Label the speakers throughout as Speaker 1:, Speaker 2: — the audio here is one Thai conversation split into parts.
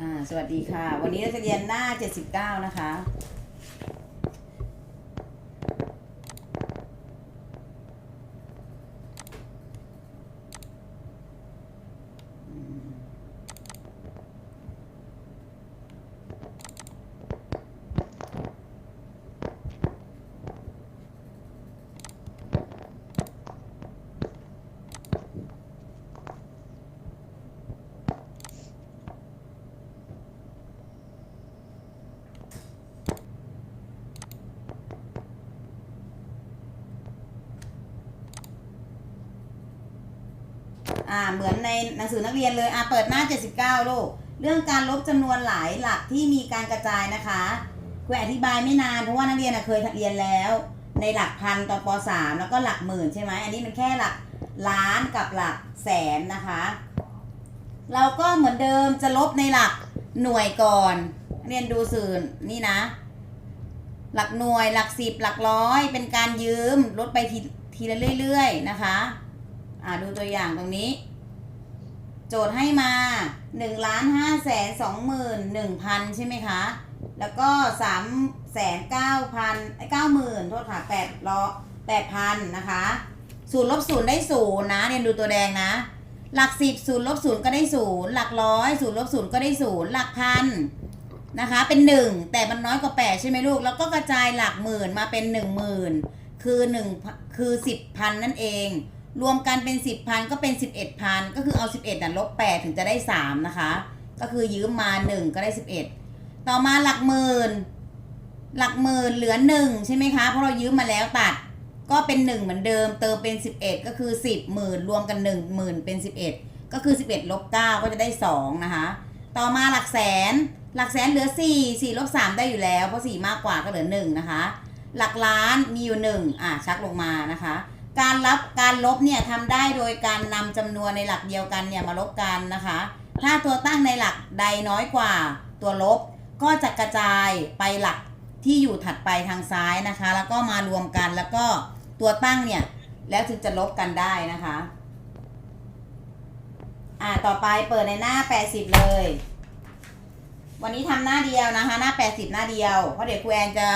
Speaker 1: อ่า สวัสดีค่ะ วันนี้เราจะเรียนหน้า 79 นะคะ อ่าเหมือนในหนังสือนักเรียนเลยอ่าเปิดหน้า 79ลูกเรื่องการลบจำนวนหลายหลักที่มีการกระจายนะคะคุณอธิบายไม่นานเพราะว่านักเรียนเคยเรียนแล้ว ในหลักพันตอนป .3 แล้วก็หลักหมื่นใช่ไหมอันนี้มันแค่หลักล้านกับหลักแสนนะคะ เราก็เหมือนเดิมจะลบในหลักหน่วยก่อน เรียนดูสื่อนี่นะ หลักหน่วยหลักสิบหลักร้อย เป็นการยืมลดไปทีทละเรื่อย ๆ นะคะ อ่าดูตัวอย่างตรงนี้ โจทย์ให้มา1ล้าน5แสน2หมื่น1พันใช่ไหมคะ แล้วก็3แสน9พันเก้าหมื่นโทษค่ะ8ล้อ8พันนะคะศูนย์ลบศูนย์ได้ศูนย์นะเรียนดูตัวแดงนะ หลักสิบศูนย์ลบศูนย์ก็ได้ศูนย์หลักร้อยศูนย์ลบศูนย์ก็ได้ศูนย์หลักพันนะคะ เป็นหนึ่งแต่มันน้อยกว่าแปดใช่ไหมลูก แล้วก็กระจายหลักหมื่นมาเป็นหนึ่งหมื่นคือหนึ่งคือสิบพันนั่นเอง รวมกันเป็นสิบพันก็เป็นสิบเอ็ดพันก็คือเอาสิบเอ็ดน่ะลบแปดถึงจะได้สามนะคะ ก็คือยืมมาหนึ่งก็ได้สิบเอ็ดต่อมาหลักหมื่น หลักหมื่นเหลือหนึ่งใช่ไหมคะ เพราะเรายืมมาแล้วตัด ก็เป็นหนึ่งเหมือนเดิม เติมเป็นสิบเอ็ดก็คือสิบหมื่นรวมกันหนึ่งหมื่นเป็นสิบเอ็ดก็คือสิบเอ็ดลบเก้าก็จะได้สองนะคะ ต่อมาหลักแสน หลักแสนเหลือสี่สี่ลบสามได้อยู่แล้ว เพราะสี่มากกว่าก็เหลือหนึ่งนะคะ หลักล้านมีอยู่หนึ่งอะชักลงมานะคะ การรับการลบเนี่ยทำได้โดยการนำจำนวนในหลักเดียวกันเนี่ยมาลบกันนะคะ ถ้าตัวตั้งในหลักใดน้อยกว่าตัวลบ ก็จะกระจายไปหลักที่อยู่ถัดไปทางซ้ายนะคะ แล้วก็มารวมกันแล้วก็ตัวตั้งเนี่ยแล้วถึงจะลบกันได้นะคะอ่าต่อไปเปิดในหน้า 80 เลย วันนี้ทำหน้าเดียวนะคะ หน้า 80 หน้าเดียวเพราะเดี๋ยวครูแอนจะ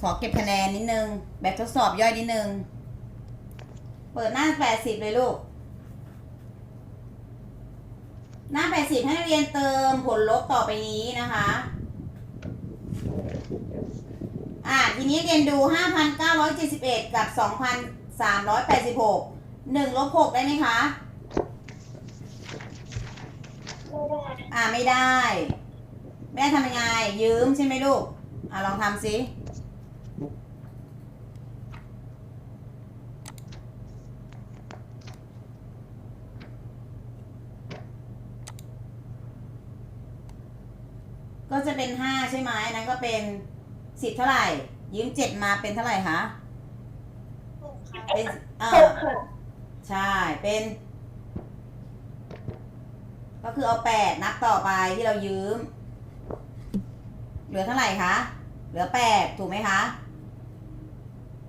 Speaker 1: ขอเก็บคะแนนนิดนึง แบบทดสอบย่อยนิดนึง เปิดหน้า80เลยลูก หน้า80ให้นักเรียนเติมผลลบต่อไปนี้นะคะ อ่าทีนี้เรียนดู5,971กับ2,386 1ลบ6ได้ไหมคะ อ่าไม่ได้ แม่ทำยังไง ยืมใช่ไหมลูก อ่าลองทำสิ จะเป็นห้าใช่ไหมอันนั้นก็เป็นสิบเท่าไหร่ ยืมเจ็ดมาเป็นเท่าไหร่คะเป็นเอ
Speaker 2: ห
Speaker 1: อก
Speaker 2: ค่ะ
Speaker 1: ใช่เป็น ก็คือเอาแปดนับต่อไปที่เรายืม เหลือเท่าไหร่คะ เหลือแปดถูกไหมคะ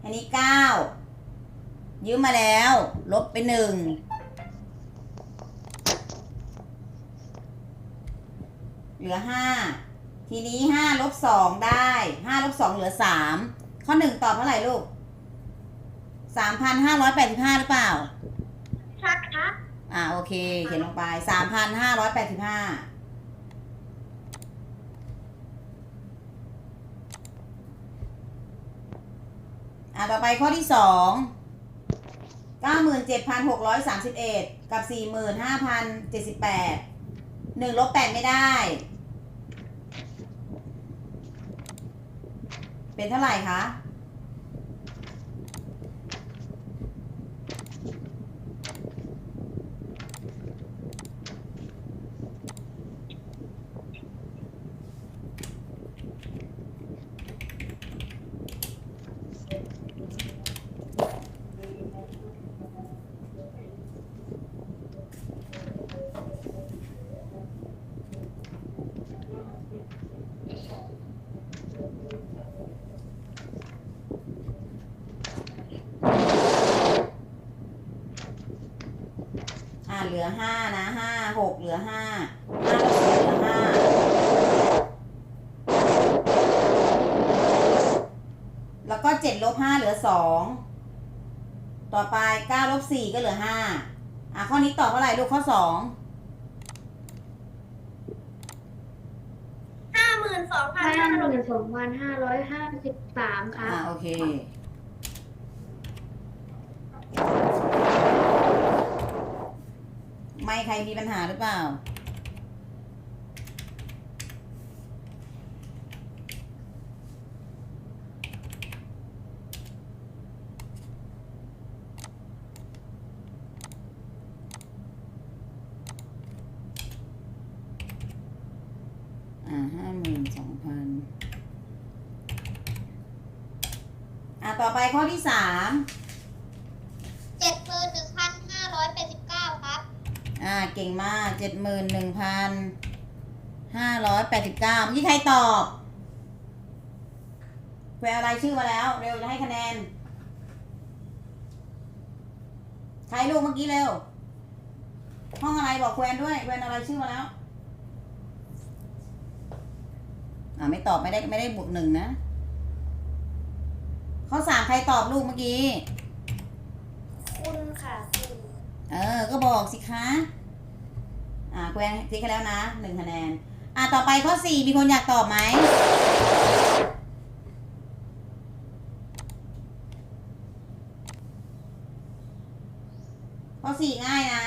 Speaker 1: อันนี้เก้ายืมมาแล้ว ลบไปหนึ่งเหลือห้า ทีนี้ห้าลบสองได้ห้าลบสองเหลือสามข้อหนึ่งตอบเท่าไหร่ลูกสามพันห้าร้อยแปดสิบห้าหรือเปล่า
Speaker 2: ชัดครับ
Speaker 1: อ่าโอเค เขียนลงไปสามพันห้าร้อยแปดสิบห้าอ่าต่อไปข้อที่สองเก้าหมื่นเจ็ดพันหกร้อยสามสิบเอ็ดกับสี่หมื่นห้าพันเจ็ดสิบแปดหนึ่งลบแปดไม่ได้ เป็นเท่าไหร่คะ ลือห้านะห้าหกเหลือห้าห้าเหลือห้าแล้วก็เจ็ดลบห้าเหลือสองต่อไปเก้าลบสี่ก็เหลือห้าอะข้อนี้ตอบเท่าไหร่ลูกข้อสอง
Speaker 2: ห้าหมื่นสองพัน
Speaker 3: ห้า
Speaker 2: ร้อย
Speaker 3: สองพันห้าร้อยห้าสิบสามค่ะ
Speaker 1: อ่าโอเค ไม่ใครมีปัญหาหรือเปล่า อ่าห้าหมื่นสองพันอะต่อไปข้อที่สาม
Speaker 2: เจ็ดหมื่นหนึ่งพันห้าร้อยแปดสิบเก้าครับ
Speaker 1: อ่า เก่งมาก เจ็ดหมื่นหนึ่งพันห้าร้อยแปดสิบเก้าเมื่อกี้ใครตอบแปลอะไรชื่อมาแล้ว เร็วจะให้คะแนน ใครลูกเมื่อกี้เร็ว ห้องอะไรบอกแควนด้วยแควนอะไรชื่อมาแล้ว อ่าไม่ตอบไม่ได้ไม่ได้บวกหนึ่งนะข้อสามใครตอบลูกเมื่อกี้
Speaker 2: คุณค่ะคุณ
Speaker 1: เออ ก็บอกสิคะ อ่าแควนทิ้งกันแล้วนะหนึ่งคะแนน อ่าต่อไปข้อสี่มีคนอยากตอบไหมข้อสี่ง่ายนะ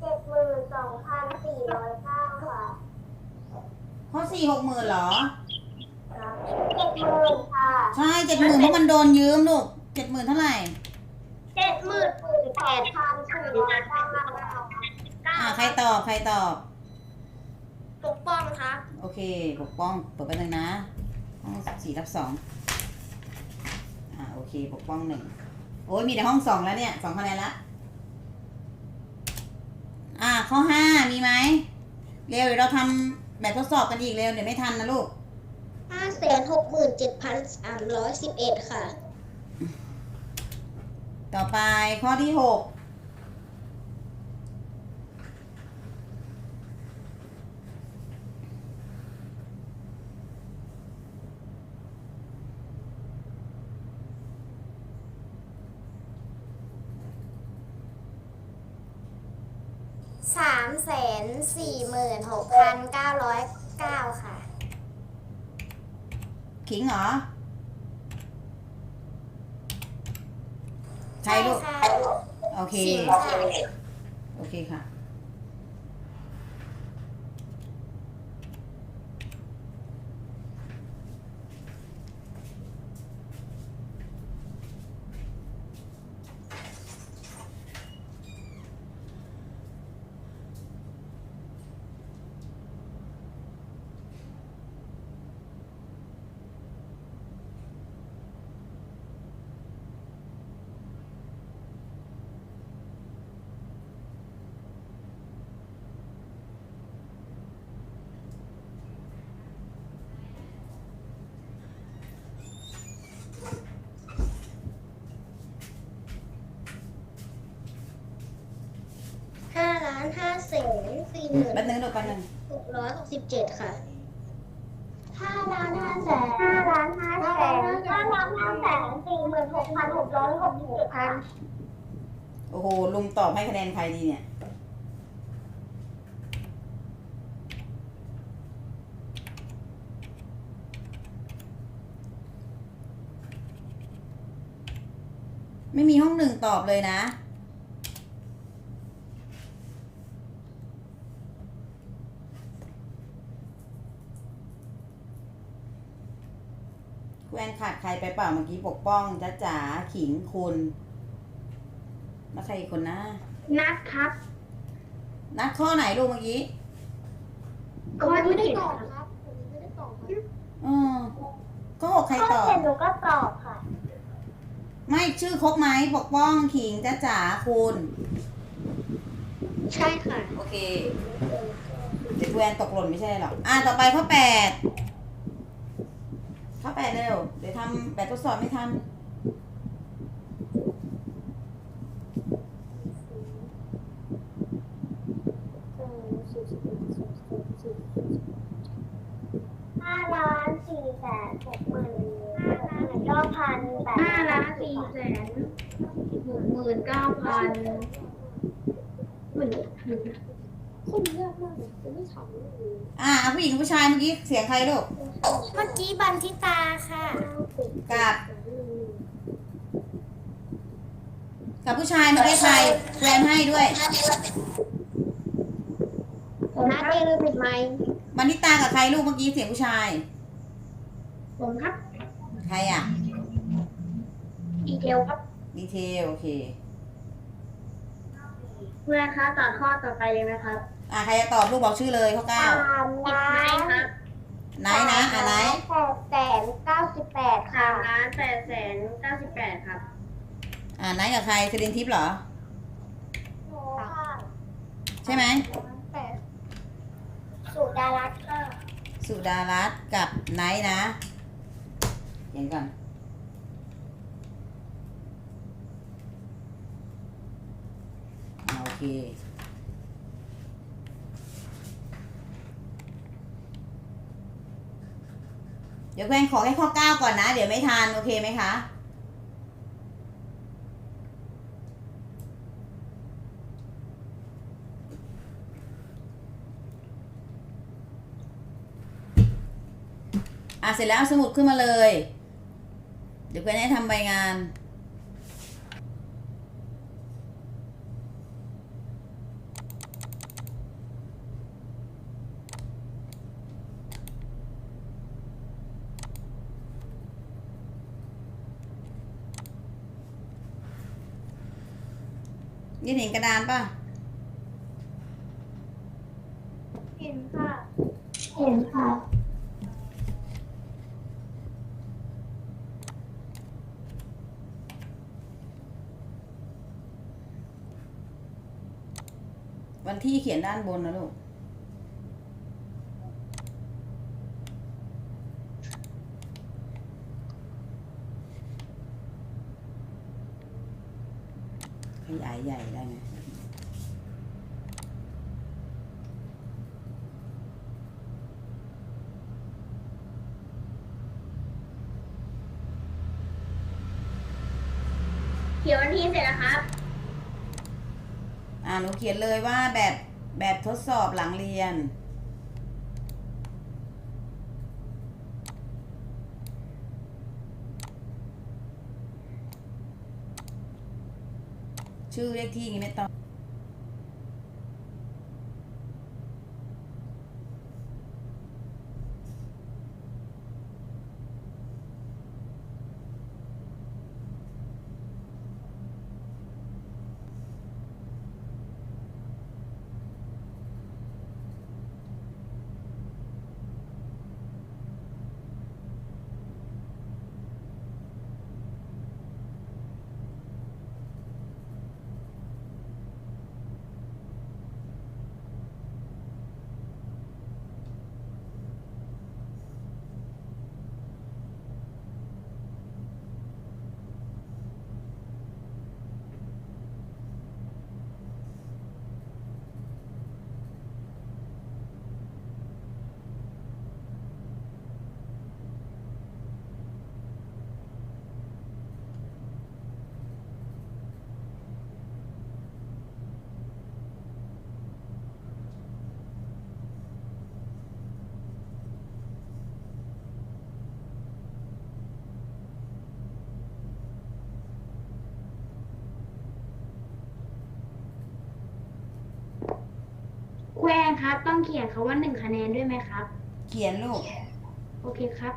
Speaker 2: เจ็ดหมื่นสองพันสี่ร้อยเก้าค่ะ
Speaker 1: ข้อสี่หกหมื่นเหรอ
Speaker 2: เจ็ดหมื่นค่ะ
Speaker 1: ใช่เจ็ดหมื่นเพราะมันโดนยืมลูกเจ็ดหมื่นเท่าไหร่
Speaker 2: เจ็ดหมื่นแปดพันสี่ร้อยเก้าค่ะ
Speaker 1: อ่าใครตอบใครตอบ
Speaker 2: ปกป้องครับ
Speaker 1: โอเค ปกป้องเปิดไปเลยนะห้องสี่ทับสองอ่าโอเค ปกป้องหนึ่งโอ้ยมีแต่ห้องสองแล้วเนี่ยสองคะแนนละอ่าข้อห้ามีไหมเร็วเดี๋ยวเราทำแบบทดสอบกันอีกเร็วเดี๋ยวไม่ทันนะลูก
Speaker 2: ห้าแสนหกหมื่นเจ็ดพันสามร้อยสิบเอ็ดค่ะ
Speaker 1: ต่อไปข้อที่หก
Speaker 2: สามแสนสี่หมื่นหกพันเก้าร้อยเก้าค่ะ
Speaker 1: ขิงเหรอ ใช่ลูก
Speaker 2: ค่ะ
Speaker 1: โอเค
Speaker 2: สิงค่ะ
Speaker 1: โอเคค่ะ
Speaker 2: ห้าล้านห้าแสนสี่หมื่น
Speaker 1: แป๊บนึงลูกแป๊บนึง
Speaker 2: หกร้อยหกสิบเจ็ดค่ะห้าล้านห้าแสนห้าล้านห้าแสนห้าล้านห้าแสนสี่หมื่นหกพันหกร้อยหกสิบเจ็ดพัน
Speaker 1: โอ้โห ลุงตอบให้คะแนนใครดีเนี่ย ไม่มีห้องหนึ่งตอบเลยนะ แวนขาดใครไปเปล่าเมื่อกี้ปกป้องจ้าจ๋าขิงคุณแล้วใครอีกคนนะ
Speaker 3: นัดครับ
Speaker 1: นัดข้อไหนลูกเมื่อกี้
Speaker 3: ก็ไม่ได้ตอบ
Speaker 2: ครับผมไม่ได้ตอบครับ
Speaker 1: เออก็หกใครตอบ
Speaker 2: หนูก็ตอบค่ะ
Speaker 1: ไม่ชื่อครบไหมปกป้องขิงจ้าจ๋าคุณ
Speaker 2: ใช่ค่ะ
Speaker 1: โอเคเดี๋ยวแวนตกหล่นไม่ใช่หรอกอ่าต่อไปข้อแปด ข้าแปดเร็ว เดี๋ยวทำแบบทดสอบไม่ทัน
Speaker 2: ห้าล้านสี่แสนหกหมื่นห้าล้
Speaker 3: แสนหกหมื่นเก้าพันหมื่นหนึ่ง
Speaker 2: คนเยอะมากเลยจะไม่ถาม
Speaker 1: อ่าเอาผู้หญิงกับผู้ชายเมื่อกี้เสียงใครลูก
Speaker 2: เมื่อกี้บันทิตาค่ะ
Speaker 1: กับ กับผู้ชายเมื่อกี้ใครแรมให้ด้วย
Speaker 2: ผมนัดเองเลยปิดไมค์
Speaker 1: บันทิตากับใครลูกเมื่อกี้เสียงผู้ชาย
Speaker 3: ผมครับ
Speaker 1: ใครอะ
Speaker 3: ดีเทลครับ
Speaker 1: ดีเทลโอเค
Speaker 2: เพื่อนคะต่อข้อต่อไปเลยไหมครับ
Speaker 1: อ่าใครจะตอบลูกบอกชื่อเลยข้อเก้า
Speaker 2: สาม
Speaker 3: ปิด
Speaker 2: ล้า
Speaker 3: ไม้
Speaker 2: น
Speaker 3: ครับ
Speaker 1: ไหนนะอ่าไหน
Speaker 2: แปดแสนเก้าสิบแปด
Speaker 3: สา
Speaker 2: ค่ะ
Speaker 3: มล้านแปดแสนเก้าสิบแปดครับ
Speaker 1: อ่าไหนกับใครสรินทิพย์เหรอ
Speaker 2: หนูค่ะ
Speaker 1: ใช่ไหม
Speaker 2: แปดสุดารัตน์ค่ะ
Speaker 1: สุดารัตน์กับไนท์นะเขียนก่อนอ่าโอเค เดี๋ยวแกงขอแค่ข้อ9ก่อนนะ เดี๋ยวไม่ทานโอเคไหมคะอะเสร็จแล้วสมุดขึ้นมาเลย เดี๋ยวแกงให้ทำใบงาน นี่เห็นกระดานป่ะ
Speaker 2: เห็นค่ะ เห็นค่ะ
Speaker 1: วันที่เขียนด้านบนนะลูก ขยายใหญ่ได้ไหม
Speaker 3: เขียนวันที่เสร็จแล้วครับ
Speaker 1: อ่าหนูเขียนเลยว่าแบบแบบทดสอบหลังเรียน ชื่อเลขที่อย่างงี้ไม่ต้อง
Speaker 3: แควงครับ ต้องเขียนคาว่าหนึ่งคะแนนด้วยไหมครับ
Speaker 1: เขียนลูก
Speaker 3: โอเคครับ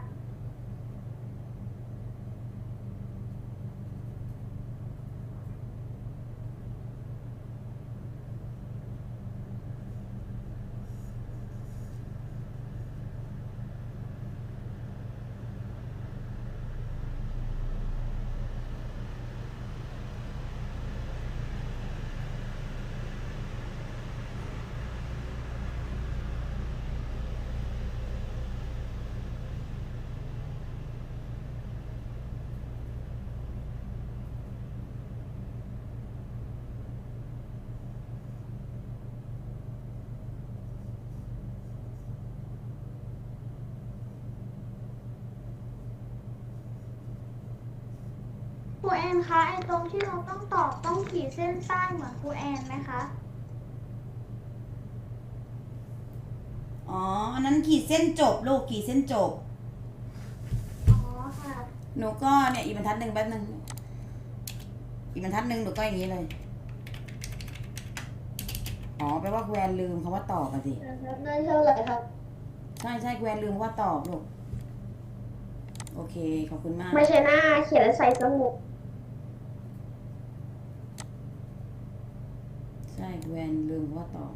Speaker 3: รูแอนคะไอ้ตรงที่เราต้องตอบต้องขีดเส้นใต้เหมือนครูแอนไหมคะ
Speaker 1: อ๋อ อันนั้นขีดเส้นจบลูกขีดเส้นจบ
Speaker 3: อ๋อค่ะ
Speaker 1: หนูก็เนี่ยอีกบรรทัดหนึ่งแป๊บหนึ่งอีกบรรทัดหนึ่งหนูก็อย่างนี้เลย อ๋อแปลว่าแวนลืมคำว่าตอบอะสิ
Speaker 3: ได้เท่าไหร่ครับ
Speaker 1: ใช่ใช่แวนลืมคำว่าตอบลูก โอเค ขอบคุณมาก
Speaker 3: ไม่ใช่หน้าเขียนใส่สมุด
Speaker 1: ใช่ แวนลืมว่าตอบ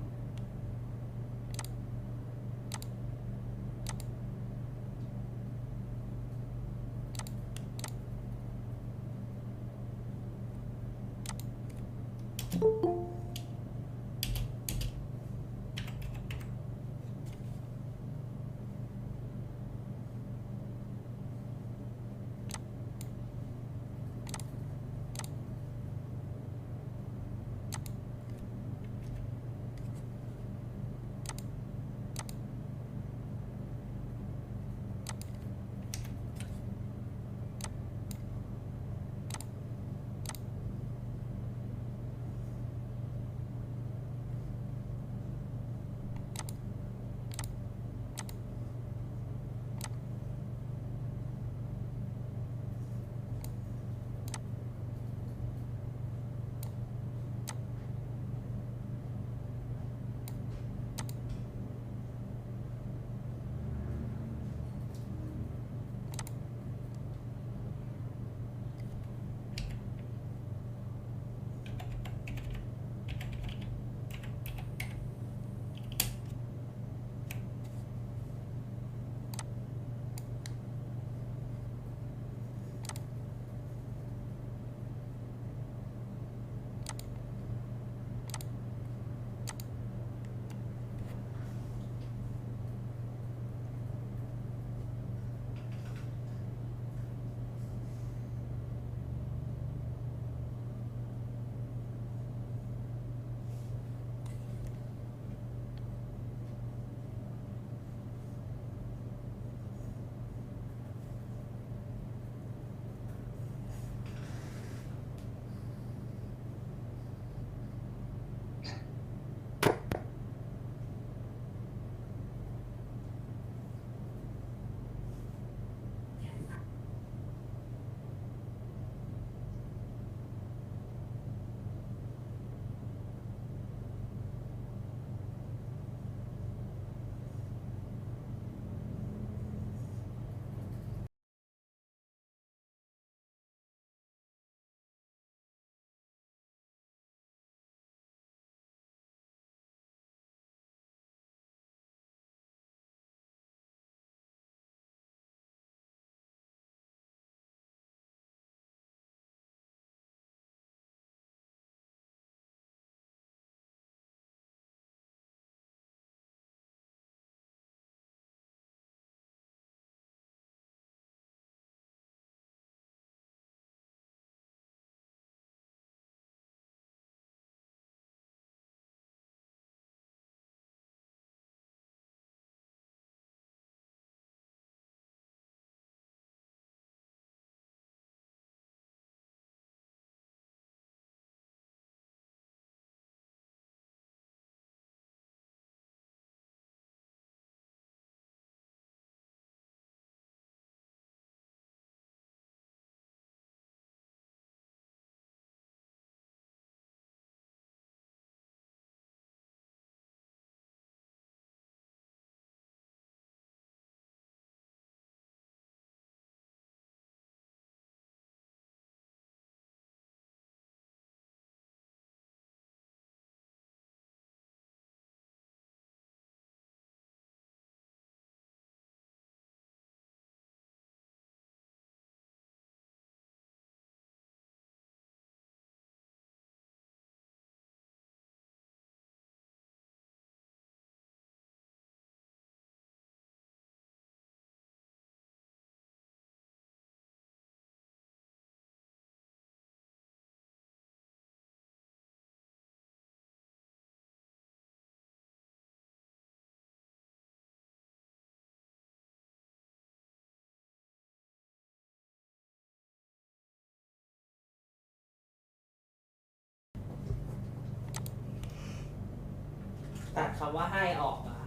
Speaker 1: ำ
Speaker 4: ว่าให้ออกมา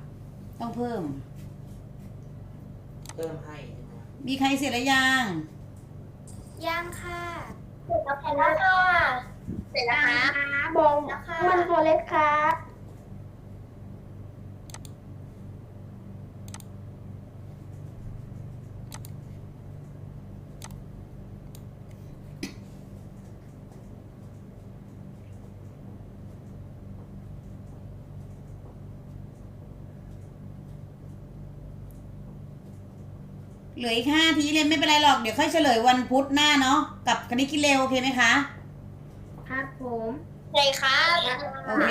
Speaker 1: ต้องเพิ่ม
Speaker 4: เพิ่มให้ใช่ไหมครับ
Speaker 1: มีใครเสร็จหรือยัง
Speaker 2: ยังค่ะเสร็จแล้วค่ะ เสร็จแล้วค่ะบงมันตัวเล็กครับ
Speaker 1: ลืออีกห้าทีเรียนไม่เป็นไรหรอกเดี๋ยวค่อยเฉลยวันพุธหน้าเนาะกับคณิตกิเลวโอเคไหมคะ
Speaker 3: ครับผม
Speaker 2: เลยครับ
Speaker 1: โอเค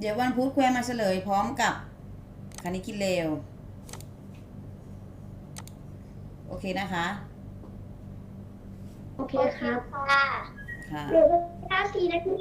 Speaker 1: เดี๋ยววันพุธแควมาเฉลยพร้อมกับคณิตกิเลวโอเคนะคะ
Speaker 3: โอเคครับ
Speaker 2: ค่ะ
Speaker 1: ค่ะ
Speaker 2: เหลือเวลาสี่นาที